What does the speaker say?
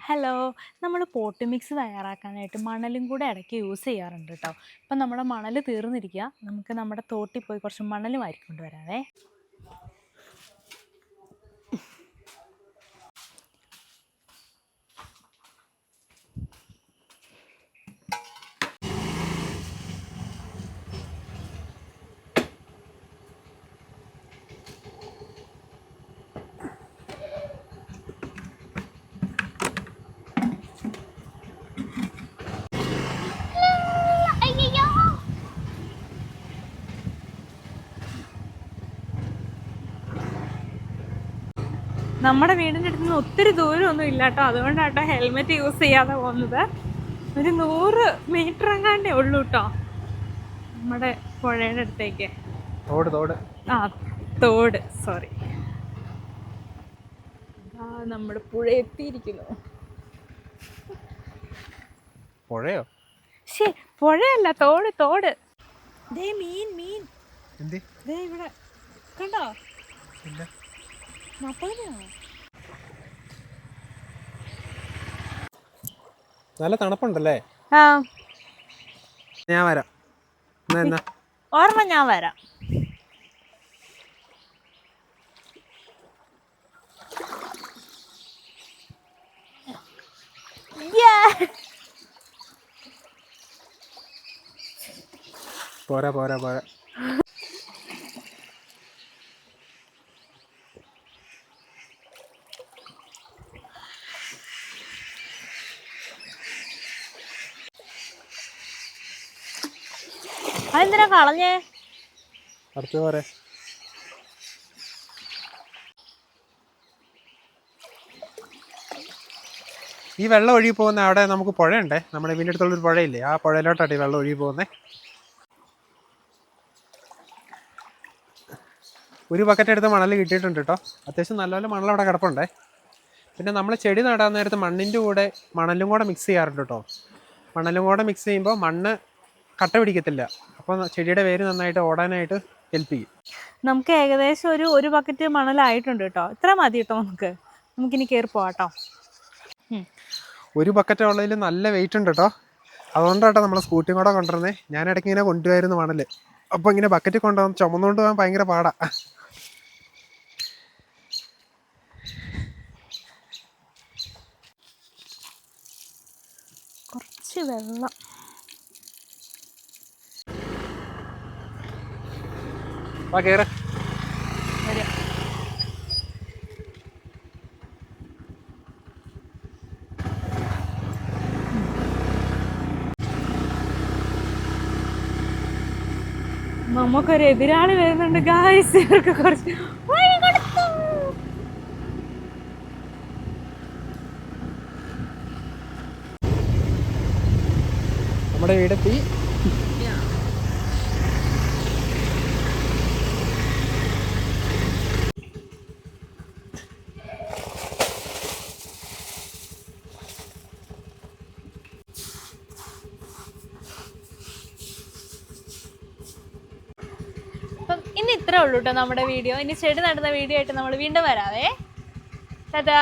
Hello. നമ്മൾ pot mix തയ്യാറാക്കാനായിട്ട് മണലും കൂടെ ഇടയ്ക്ക് യൂസ് ചെയ്യാറുണ്ട് കേട്ടോ ഇപ്പം നമ്മുടെ മണൽ തീർന്നിരിക്കുക നമുക്ക് നമ്മുടെ തോട്ടിൽ പോയി കുറച്ച് മണൽ വാരിക്കൊണ്ട് നമ്മുടെ വീടിന്റെ അടുത്ത് നിന്ന് ഒത്തിരി ദൂരമൊന്നും ഇല്ല കേട്ടോ. അതുകൊണ്ടാട്ടോ ഹെൽമെറ്റ് യൂസ് ചെയ്യാതെ പോകുന്നത്. ഒരു നൂറ് മീറ്റർ എങ്ങാണ്ടേ ഉള്ളൂ കേട്ടോ. നമ്മുടെ പുഴയുടെ അടുത്തേക്ക്. തോട് തോട്. ആ തോട്. സോറി ആ നമ്മുടെ പുഴ എത്തിയിരിക്കുന്നു. പുഴയോ? ശേ പുഴയല്ല തോട് തോട്. ദേ മീൻ മീൻ. എന്തി? ദേ ഇവിടെ. കണ്ടോ? ഇല്ല. നല്ല തണുപ്പുണ്ടല്ലേ? ഞാൻ വരാം. ഓർമ്മ ഞാൻ വരാം. പോരാ പോരാ പോരാ. അതെന്തിനാ കളഞ്ഞേ? അടുത്ത് പോരെ ഈ വെള്ളം ഒഴുകി പോകുന്ന അവിടെ നമുക്ക് പുഴയുണ്ടേ? നമ്മുടെ വീടിന്റെ അടുത്തുള്ളൊരു പുഴയില്ലേ? ആ പുഴയിലോട്ടാണ് ഈ വെള്ളം ഒഴുകി പോകുന്നത് ഒരു ബക്കറ്റ് എടുത്ത് മണൽ കിട്ടിയിട്ടുണ്ട് കേട്ടോ. അത്യാവശ്യം നല്ലപോലെ മണൽ അവിടെ കിടപ്പുണ്ടേ. പിന്നെ നമ്മൾ ചെടി നടാൻ നേരത്ത് മണ്ണിന്റെ കൂടെ മണലും കൂടെ മിക്സ് ചെയ്യാറുണ്ട് കേട്ടോ. മണലും കൂടെ മിക്സ് ചെയ്യുമ്പോൾ മണ്ണ് കട്ട പിടിക്കത്തില്ല. അപ്പോൾ ചെടിയുടെ വേര് നന്നായിട്ട് ഓടാനായിട്ട് ഹെൽപ്പ് ചെയ്യും. നമുക്ക് ഏകദേശം ഒരു ഒരു ബക്കറ്റ് മണലായിട്ടുണ്ട് കേട്ടോ ഇത്ര മതി കേട്ടോ നമുക്ക്. നമുക്കിനി കയറി പോവാട്ടോ. ഒരു ബക്കറ്റ് ഉള്ളതിൽ നല്ല വെയിറ്റ് ഉണ്ട് കേട്ടോ അതുകൊണ്ടാട്ടോ നമ്മൾ സ്കൂട്ടിയും കൂടെ കൊണ്ടുവരുന്നത് ഞാൻ ഇടയ്ക്ക് ഇങ്ങനെ കൊണ്ടുവരുന്നു മണൽ. അപ്പോൾ ഇങ്ങനെ ബക്കറ്റ് കൊണ്ടുവന്ന് ചുമന്നുകൊണ്ട് പോകാൻ ഭയങ്കര പാടാ. കുറച്ച് വെള്ളം. വാ കയറ് നമുക്കൊരു എതിരാളി വരുന്നുണ്ട് ഗായ്സ് ഇവർക്ക് കുറച്ച്. നമ്മുടെ വീടെത്തി. ഇന്ന് ഇത്രേ ഉള്ളൂ കേട്ടോ നമ്മുടെ വീഡിയോ. ഇനി ചെടി നടുന്ന വീഡിയോ ആയിട്ട് നമ്മൾ വീണ്ടും വരാവേ. ടാറ്റാ.